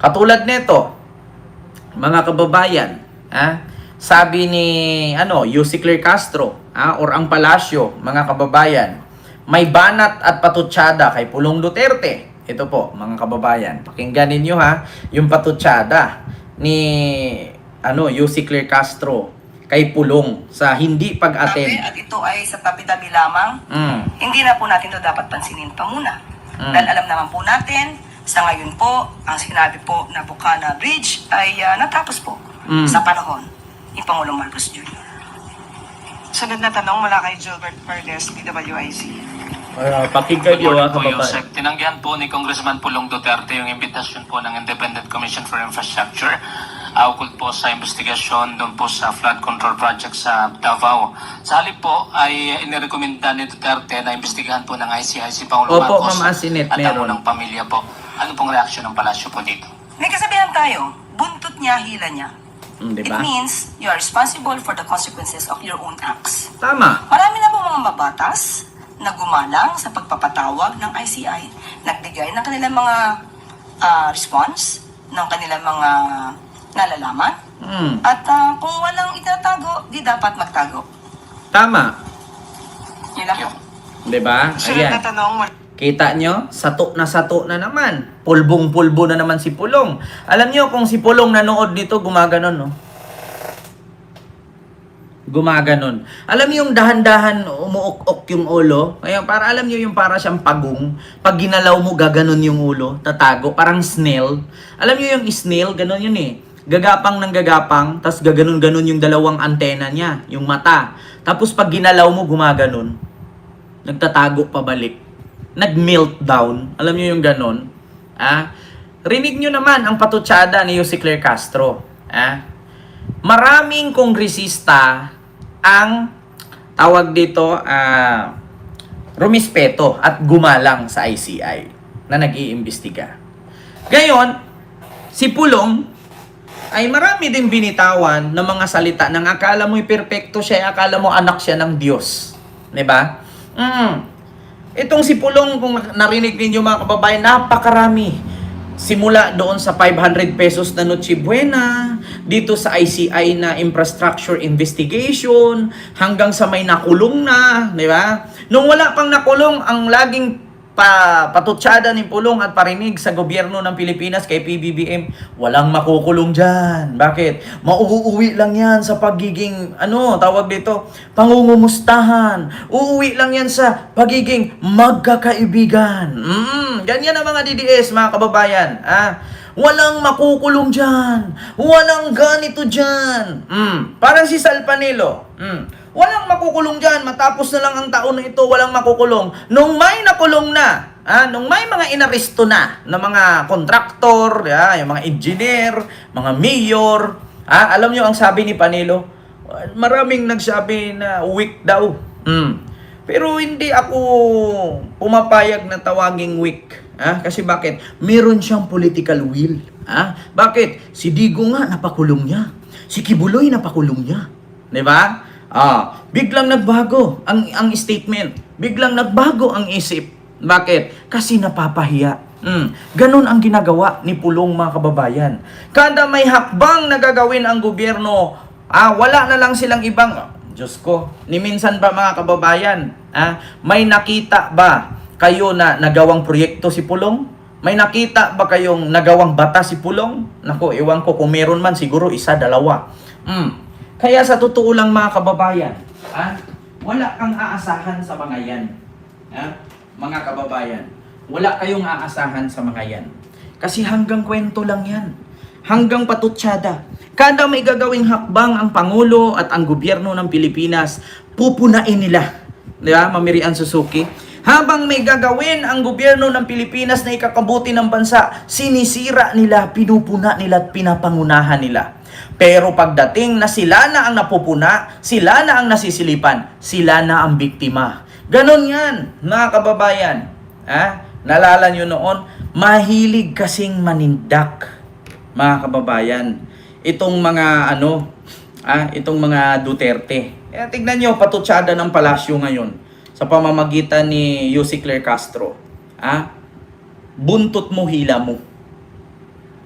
Katulad nito, mga kababayan, ah, sabi ni ano, Yussi Claire Castro, ah, or ang palasyo, mga kababayan, may banat at patutsada kay Pulong Duterte. Ito po, mga kababayan, pakinggan ninyo ha, yung patutsada ni ano, Yussi Claire Castro kay Pulong sa hindi pag-attend. at ito ay sa tabi-tabi lamang, Mm. hindi na po natin ito dapat pansinin pa muna. Mm. Dahil alam naman po natin, sa ngayon po, ang sinabi po na Bukana Bridge ay ah, natapos po Mm. sa panahon ni Pangulong Marcos Jr. Sunod na tanong mula kay Gilbert Perez, DWIC. Uh, pakinggan nyo ha, po, kababayan. Yusek. Tinanggihan po ni Congressman Pulong Duterte yung imbitasyon po ng Independent Commission for Infrastructure uh, ukol po sa investigasyon doon po sa flood control project sa Davao. Sa halip po ay inirekomenda ni Duterte na imbestigahan po ng ICIC Pangulo Opo, Marcos Ma'am Asinet, at ang meron. unang pamilya po. Ano pong reaksyon ng palasyo po dito? May kasabihan tayo, buntot niya, hila niya. Mm, di It means you are responsible for the consequences of your own acts. Tama. Marami na po mga mabatas na gumalang sa pagpapatawag ng ICI, nagbigay ng kanilang mga ah, response, ng kanilang mga nalalaman, Mm, at ah, kung walang itatago, di dapat magtago. tama. Yun lang po. Di ba? Sunod na Ayan. tanong Kita nyo? Sato na sato na naman. Pulbong-pulbo na naman si Pulong. Alam nyo, kung si Pulong nanood dito, gumaganon, no? Gumaganon. Alam niyo yung dahan-dahan umuok-ok yung ulo? Kaya para alam niyo yung para siyang pagong. Pag ginalaw mo, gaganon yung ulo. Tatago. Parang snail. Alam niyo yung snail, ganon yun eh. Gagapang ng gagapang, tas gaganon-ganon yung dalawang antena niya, yung mata. Tapos pag ginalaw mo, gumaganon. Nagtatago pabalik. Nag-meltdown. Alam niyo yung ganon? Ah? Rinig niyo naman ang patutsada ni Jose Claire Castro. Ah? Maraming kongresista ang tawag dito ah rumispeto at gumalang sa ICI na nag-iimbestiga. Gayon, si Pulong ay marami din binitawan ng mga salita ng akala mo'y perpekto siya, akala mo anak siya ng Diyos. 'Di ba? Mm. Itong si Pulong, kung narinig ninyo mga kababayan, napakarami. Simula doon sa 500 pesos na Noche Buena, dito sa ICI na Infrastructure Investigation, hanggang sa may nakulong na, di ba? Nung wala pang nakulong, ang laging pa, patutsada ni Pulong at parinig sa gobyerno ng Pilipinas kay PBBM, walang makukulong dyan. Bakit? Mauuwi lang yan sa pagiging, ano, tawag dito, pangungumustahan. Uuwi lang yan sa pagiging magkakaibigan. Mm, ganyan ang mga DDS, mga kababayan. Ah, walang makukulong dyan. Walang ganito dyan. Mm, parang si Salpanilo. Mm, Walang makukulong dyan. Matapos na lang ang taon na ito, walang makukulong. Nung may nakulong na, ah, nung may mga inaresto na na mga kontraktor, ah, yung mga engineer, mga mayor, ah, alam nyo ang sabi ni Panelo, maraming nagsabi na weak daw. Mm. Pero hindi ako pumapayag na tawaging weak. Ah, kasi bakit? Meron siyang political will. Ah, bakit? Si Digo nga napakulong niya. Si Kibuloy napakulong niya. 'Di ba? Ah, biglang nagbago ang ang statement. Biglang nagbago ang isip. Bakit? Kasi napapahiya. Mm. Ganon ang ginagawa ni Pulong mga kababayan. Kada may hakbang na gagawin ang gobyerno, ah, wala na lang silang ibang Diyos ko, ni minsan ba mga kababayan, ah, may nakita ba kayo na nagawang proyekto si Pulong? May nakita ba kayong nagawang bata si Pulong? Nako, ewan ko kung meron man siguro isa, dalawa. Mm. Kaya sa totoo lang mga kababayan, ah, wala kang aasahan sa mga yan. Ah, mga kababayan, wala kayong aasahan sa mga yan. Kasi hanggang kwento lang yan. Hanggang patutsyada. Kada may gagawing hakbang ang Pangulo at ang gobyerno ng Pilipinas, pupunain nila. Di ba, Mamirian Suzuki? Habang may gagawin ang gobyerno ng Pilipinas na ikakabuti ng bansa, sinisira nila, pinupuna nila at pinapangunahan nila. Pero pagdating na sila na ang napupuna, sila na ang nasisilipan, sila na ang biktima. Ganon yan, mga kababayan. Ha? Nalala nyo noon, mahilig kasing manindak, mga kababayan. Itong mga ano, ah, itong mga Duterte. Eh, tignan nyo, patutsada ng palasyo ngayon sa pamamagitan ni Yossi Claire Castro. Ah, buntot mo, hila mo.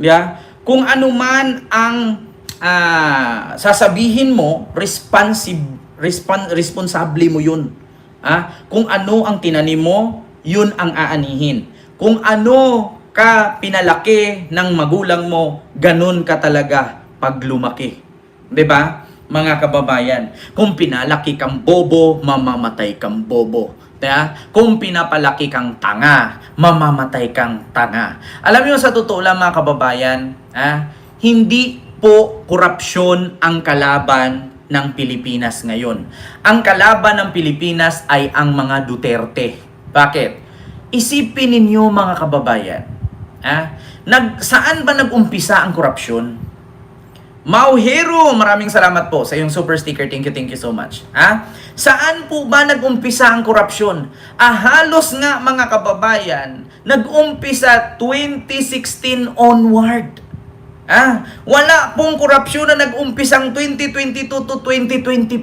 Yeah? Kung ano man ang ah, sasabihin mo, responsive, respon, responsable mo yun. Ah? Kung ano ang tinanim mo, yun ang aanihin. Kung ano ka pinalaki ng magulang mo, ganun ka talaga pag lumaki. 'Di ba? Mga kababayan, kung pinalaki kang bobo, mamamatay kang bobo. Kaya, kung pinapalaki kang tanga, mamamatay kang tanga. Alam niyo sa totoo lang mga kababayan, ah, hindi po korupsyon ang kalaban ng Pilipinas ngayon. Ang kalaban ng Pilipinas ay ang mga Duterte. Bakit? Isipin ninyo mga kababayan, ah, nag, saan ba nag-umpisa ang korupsyon? Mau Hero, maraming salamat po sa iyong super sticker. Thank you, thank you so much. Ha? Saan po ba nag-umpisa ang korupsyon? Ah, halos nga mga kababayan, nag-umpisa 2016 onward. Ah, wala pong korupsyon na nag-umpisang 2022 to 2025.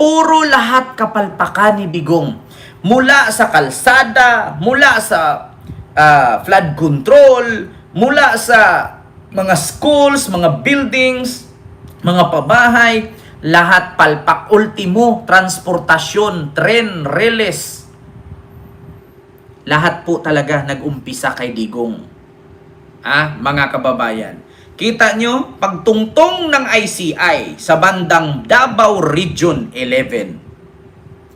Puro lahat kapalpakan ni Digong. Mula sa kalsada, mula sa ah, flood control, mula sa mga schools, mga buildings, mga pabahay, lahat palpak. Ultimo, transportasyon, tren, reles. Lahat po talaga nag-umpisa kay Digong. Ah, mga kababayan. Kita nyo, pagtungtong ng ICI sa bandang Davao Region 11.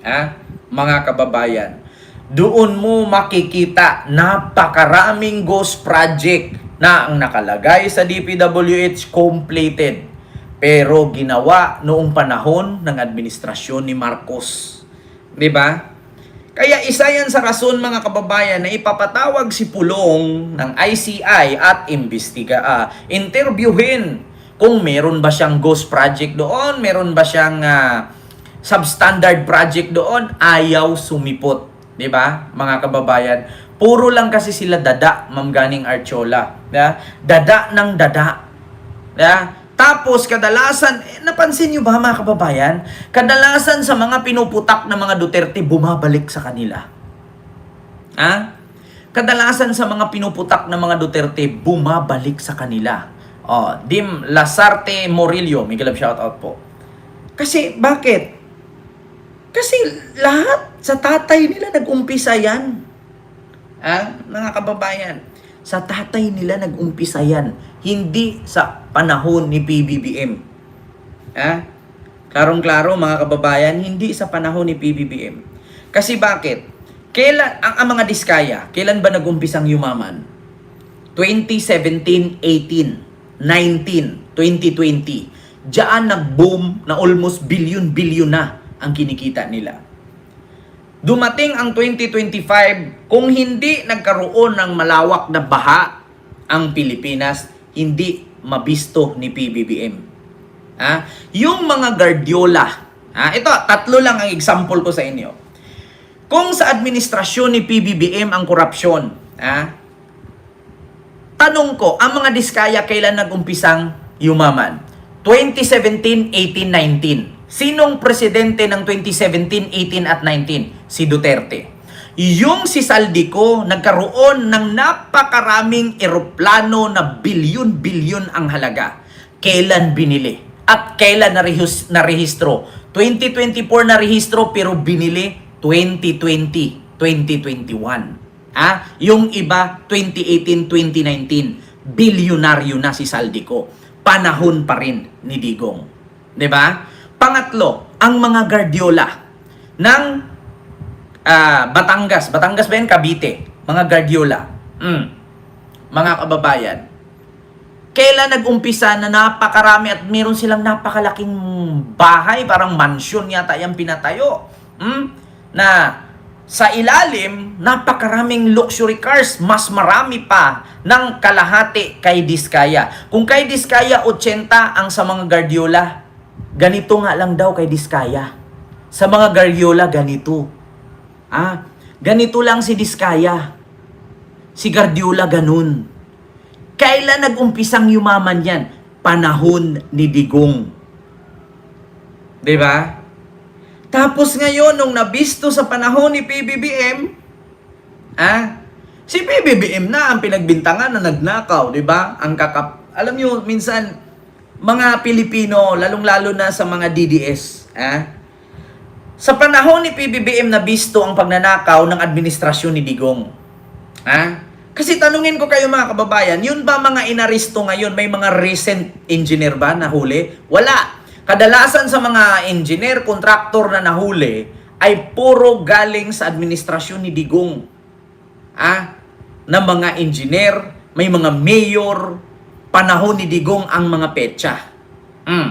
Ah, mga kababayan. Doon mo makikita napakaraming ghost project na ang nakalagay sa DPWH completed. Pero ginawa noong panahon ng administrasyon ni Marcos. 'Di ba? Kaya isa yan sa rason mga kababayan na ipapatawag si Pulong ng ICI at imbestiga, ah, interviewin kung meron ba siyang ghost project doon, meron ba siyang ah, substandard project doon, ayaw sumipot. 'Di ba mga kababayan? Puro lang kasi sila dada, Ma'am Ganing Archola. Yeah? Dada ng dada. Yeah? Tapos kadalasan, eh, napansin nyo ba mga kababayan? Kadalasan sa mga pinuputak ng mga Duterte, bumabalik sa kanila. Ha? Kadalasan sa mga pinuputak ng mga Duterte, bumabalik sa kanila. Oh, Dim Lasarte Morillo, Miguel love shoutout po. Kasi bakit? Kasi lahat sa tatay nila nag-umpisa yan. Ha? Mga kababayan, sa tatay nila nag-umpisa yan. Hindi sa panahon ni PBBM. Ha? Klarong-klaro mga kababayan, hindi sa panahon ni PBBM. Kasi bakit? Kailan, ang, ang mga diskaya, kailan ba nag-umpisang yumaman? 2017, 18, 19, 2020. Diyan nag-boom na almost billion-billion na ang kinikita nila. Dumating ang 2025, kung hindi nagkaroon ng malawak na baha ang Pilipinas, hindi mabisto ni PBBM. Ha? Yung mga Guardiola, ha? ito, tatlo lang ang example ko sa inyo. Kung sa administrasyon ni PBBM ang korupsyon, ha? tanong ko, ang mga diskaya kailan nag-umpisang yumaman? 2017, 18, 19. Sinong presidente ng 2017, 18 at 19? Si Duterte. Yung si Saldico, nagkaroon ng napakaraming eroplano na bilyon-bilyon ang halaga. Kailan binili? At kailan narehis- narehistro? 2024 na rehistro pero binili 2020, 2021. Ah, yung iba 2018, 2019. Bilyonaryo na si Saldico. Panahon pa rin ni Digong. 'Di ba? Pangatlo, ang mga Guardiola ng ah, Batangas. Batangas ba yan? Cavite. Mga Guardiola. Mm. Mga kababayan. Kailan nag-umpisa na napakarami at meron silang napakalaking bahay, parang mansion yata yung pinatayo. Mm? Na sa ilalim, napakaraming luxury cars, mas marami pa ng kalahati kay Diskaya. Kung kay Diskaya 80 ang sa mga Guardiola, ganito nga lang daw kay Diskaya. Sa mga Guardiola, ganito. Ah, ganito lang si Diskaya. Si Guardiola ganun. Kailan nag-umpisang yumaman yan? Panahon ni Digong. 'Di ba? Tapos ngayon, nung nabisto sa panahon ni PBBM, ah, Si PBBM na ang pinagbintangan na nagnakaw, di ba? Ang kakap... Alam nyo, minsan, mga Pilipino, lalong-lalo na sa mga DDS, ah, sa panahon ni PBBM na bisto ang pagnanakaw ng administrasyon ni Digong. Ha? Kasi tanungin ko kayo mga kababayan, yun ba mga inaresto ngayon, may mga recent engineer ba na huli? Wala. Kadalasan sa mga engineer, kontraktor na nahuli ay puro galing sa administrasyon ni Digong. Ah, na mga engineer, may mga mayor, panahon ni Digong ang mga petsa. Mm.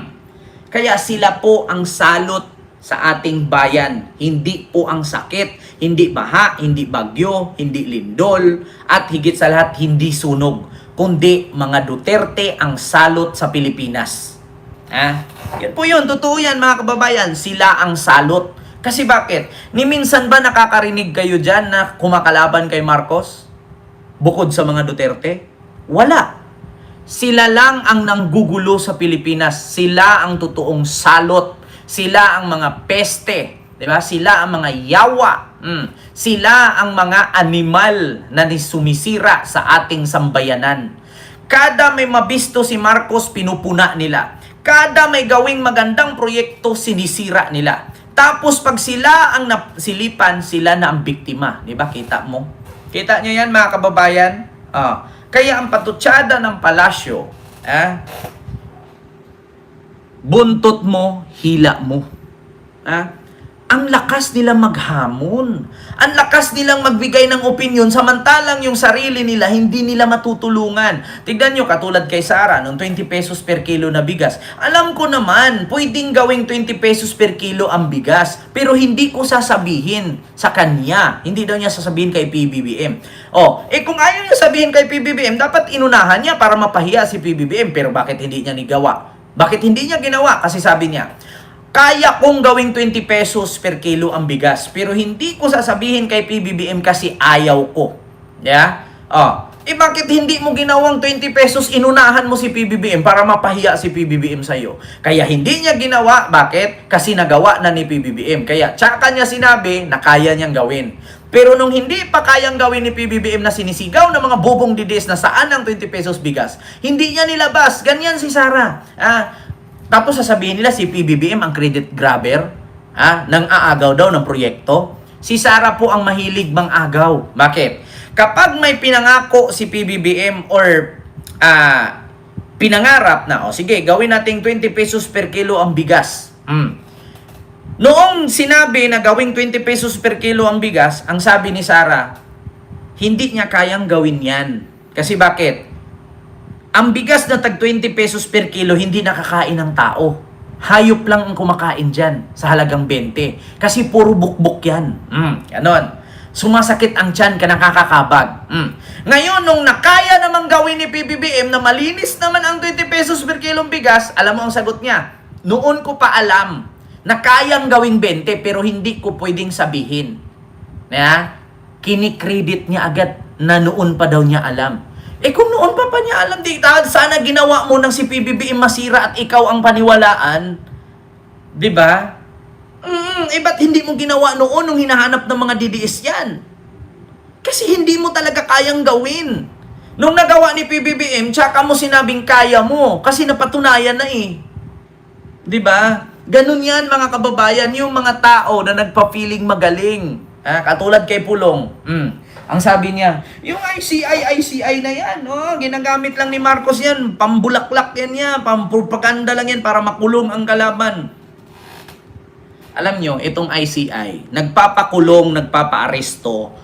Kaya sila po ang salot sa ating bayan. Hindi po ang sakit, hindi baha, hindi bagyo, hindi lindol, at higit sa lahat, hindi sunog. Kundi mga Duterte ang salot sa Pilipinas. Ah, yun po yun. Totoo yan mga kababayan. Sila ang salot. Kasi bakit? Ni minsan ba nakakarinig kayo dyan na kumakalaban kay Marcos? Bukod sa mga Duterte? Wala. Sila lang ang nanggugulo sa Pilipinas. Sila ang totoong salot. Sila ang mga peste. 'Di ba? Sila ang mga yawa. Mm. Sila ang mga animal na sumisira sa ating sambayanan. Kada may mabisto si Marcos, pinupuna nila. Kada may gawing magandang proyekto, sinisira nila. Tapos pag sila ang nasilipan, sila na ang biktima. Di ba? Kita mo? Kita nyo yan mga kababayan? Ah. Kaya ang patutsada ng palasyo, ah, buntot mo, hila mo. Ah, ang lakas nila maghamon. Ang lakas nilang magbigay ng opinion samantalang yung sarili nila hindi nila matutulungan. Tignan nyo, katulad kay Sara, nung 20 pesos per kilo na bigas. Alam ko naman, pwedeng gawing 20 pesos per kilo ang bigas. Pero hindi ko sasabihin sa kanya. Hindi daw niya sasabihin kay PBBM. Oh, eh kung ayaw niya sabihin kay PBBM, dapat inunahan niya para mapahiya si PBBM. Pero bakit hindi niya nigawa? Bakit hindi niya ginawa? Kasi sabi niya, kaya kong gawing 20 pesos per kilo ang bigas, pero hindi ko sasabihin kay PBBM kasi ayaw ko. Yeah? Oh. Eh bakit hindi mo ginawang 20 pesos, inunahan mo si PBBM para mapahiya si PBBM sa'yo? Kaya hindi niya ginawa, bakit? Kasi nagawa na ni PBBM. Kaya tsaka niya sinabi na kaya niyang gawin. Pero nung hindi pa kayang gawin ni PBBM na sinisigaw ng mga bobong didis na saan ang 20 pesos bigas, hindi niya nilabas. Ganyan si Sara. Ah, tapos sasabihin nila si PBBM ang credit grabber, ha, nang aagaw daw ng proyekto. Si Sara po ang mahilig mang agaw. Bakit? Kapag may pinangako si PBBM or ah, pinangarap na, o sige, gawin nating 20 pesos per kilo ang bigas. Hmm. Noong sinabi na gawing 20 pesos per kilo ang bigas, ang sabi ni Sara, hindi niya kayang gawin yan. Kasi bakit? Ang bigas na tag 20 pesos per kilo, hindi nakakain ng tao. Hayop lang ang kumakain dyan sa halagang 20. Kasi puro bukbuk yan. Mm, ganon. Sumasakit ang tiyan ka nakakakabag. Mm. Ngayon, nung nakaya namang gawin ni PBBM na malinis naman ang 20 pesos per kilong bigas, alam mo ang sagot niya? Noon ko pa alam na kayang gawing 20 pero hindi ko pwedeng sabihin. Yeah? Kinikredit niya agad na noon pa daw niya alam. Eh kung noon pa pa niya alam, di sana ginawa mo ng si PBBM masira at ikaw ang paniwalaan. 'Di ba? Mm, eh ba't hindi mo ginawa noon nung hinahanap ng mga DDS yan? Kasi hindi mo talaga kayang gawin. Nung nagawa ni PBBM, tsaka mo sinabing kaya mo. Kasi napatunayan na eh. 'Di ba? Ganun yan mga kababayan, yung mga tao na nagpa-feeling magaling. Ah, katulad kay Pulong. Mm. Ang sabi niya, yung ICI, ICI na yan, oh, ginagamit lang ni Marcos yan, pambulaklak yan yan, pampropaganda lang yan para makulong ang kalaban. Alam nyo, itong ICI, nagpapakulong, nagpapaaresto,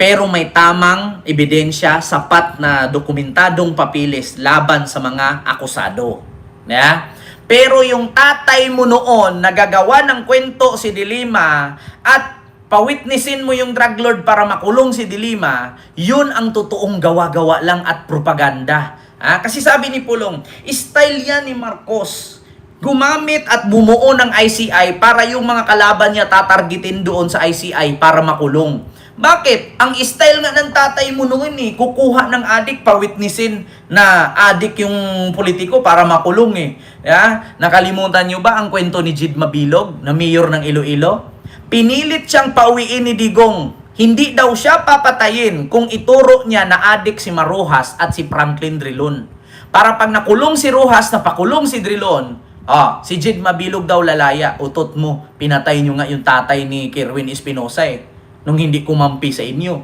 pero may tamang ebidensya, sapat na dokumentadong papilis laban sa mga akusado. Yeah? Pero yung tatay mo noon, nagagawa ng kwento si Dilima at pawitnessin mo yung drug lord para makulong si Dilima, yun ang totoong gawa-gawa lang at propaganda. Ah, kasi sabi ni Pulong, style yan ni Marcos. Gumamit at bumuo ng ICI para yung mga kalaban niya tatargetin doon sa ICI para makulong. Bakit? Ang style nga ng tatay mo noon eh, kukuha ng adik, pawitnessin na adik yung politiko para makulong eh. Yeah? Nakalimutan nyo ba ang kwento ni Jid Mabilog na mayor ng Iloilo? Pinilit siyang pauwiin ni Digong Hindi daw siya papatayin kung ituro niya na adik si Maruhas at si Franklin Drilon. Para pag nakulong si Rojas, napakulong si Drilon, ah, si Jid Mabilog daw lalaya, utot mo, pinatay niyo nga yung tatay ni Kirwin Espinosa eh, nung hindi kumampi sa inyo.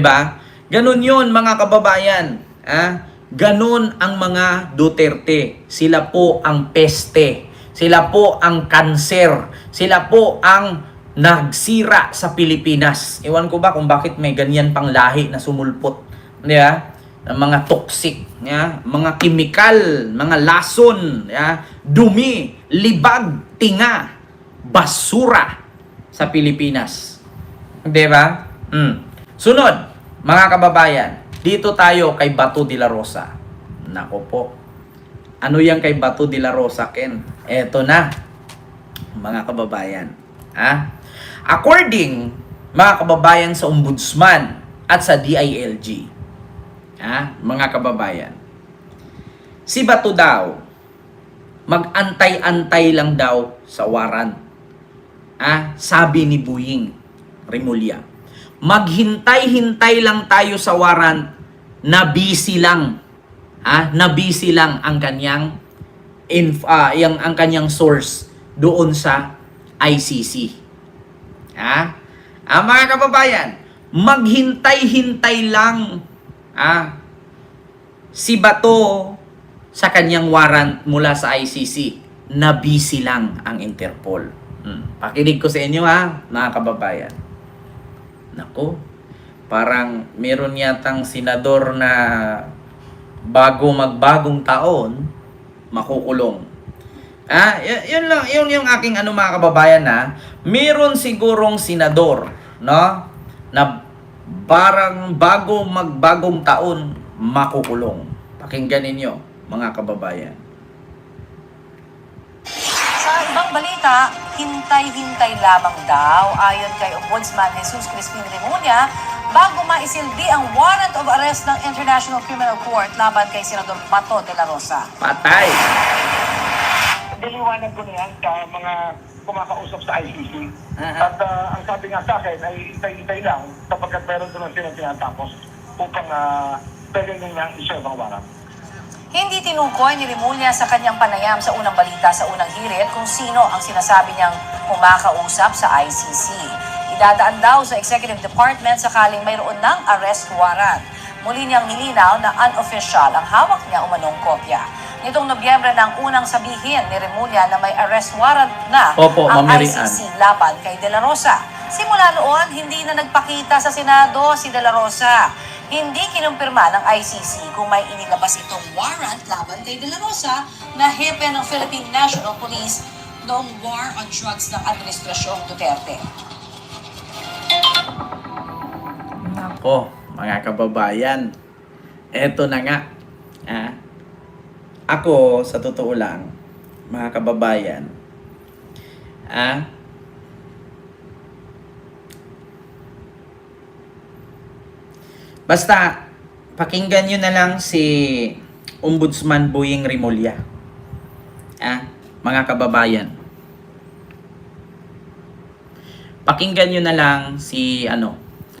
ba? Ganun yun mga kababayan. Ah, ganun ang mga Duterte. Sila po ang peste. Sila po ang kanser. Sila po ang nagsira sa Pilipinas. Iwan ko ba kung bakit may ganyan pang lahi na sumulpot. Di ba? Ng mga toxic, ya, mga kimikal, mga lason, ya, dumi, libag, tinga, basura sa Pilipinas. Di ba? Mm. Sunod, mga kababayan, dito tayo kay Bato de la Rosa. Nako po. Ano yan kay Bato de la Rosa, Ken? Eto na, mga kababayan. Ha? According, mga kababayan sa Ombudsman at sa DILG, ha? mga kababayan, si Bato daw, mag-antay-antay lang daw sa waran. Ah, sabi ni Buying Rimulya. Maghintay-hintay lang tayo sa warrant na busy lang. Ah, na busy lang ang kanyang inf, ah, yung, ang kanyang source doon sa ICC. Ah, ah mga kababayan, maghintay-hintay lang ah, si Bato sa kanyang warrant mula sa ICC na busy lang ang Interpol. Hmm. Pakinig ko sa inyo ha, mga kababayan. Nako, parang meron yatang senador na bago magbagong taon, makukulong. Ah, y- yun lang, yun yung aking ano mga kababayan na, meron sigurong senador, no? Na parang bago magbagong taon, makukulong. Pakinggan ninyo, mga kababayan. Sa ibang balita, hintay-hintay lamang daw ayon kay Ombudsman Jesus Crispin Remulla bago maisilbi ang warrant of arrest ng International Criminal Court laban kay Senador Bato de la Rosa. Patay! Diliwanag ko na yan sa mga kumakausap sa ICC. Aha. At ah, ang sabi nga sa akin ay itay-itay lang sapagkat meron doon silang tinatapos upang uh, pwede nilang iserve ang warrant. Hindi tinukoy ni Remulla sa kanyang panayam sa unang balita sa unang hirit kung sino ang sinasabi niyang kumakausap sa ICC. Idadaan daw sa Executive Department sakaling mayroon ng arrest warrant. Muli niyang nilinaw na unofficial ang hawak niya umanong kopya. Nitong Nobyembre nang unang sabihin ni Remulla na may arrest warrant na Opo, ang Mary ICC laban kay De La Rosa. Simula noon, hindi na nagpakita sa Senado si De La Rosa. Hindi kinumpirma ng ICC kung may inilabas itong warrant laban kay De La Rosa na hepe ng Philippine National Police noong war on drugs ng Administrasyong Duterte. Nako, mga kababayan. Eto na nga. Ah, ako, sa totoo lang, mga kababayan, ah, basta, pakinggan nyo na lang si Ombudsman Boying Rimulya. Ah, mga kababayan. Pakinggan nyo na lang si, ano,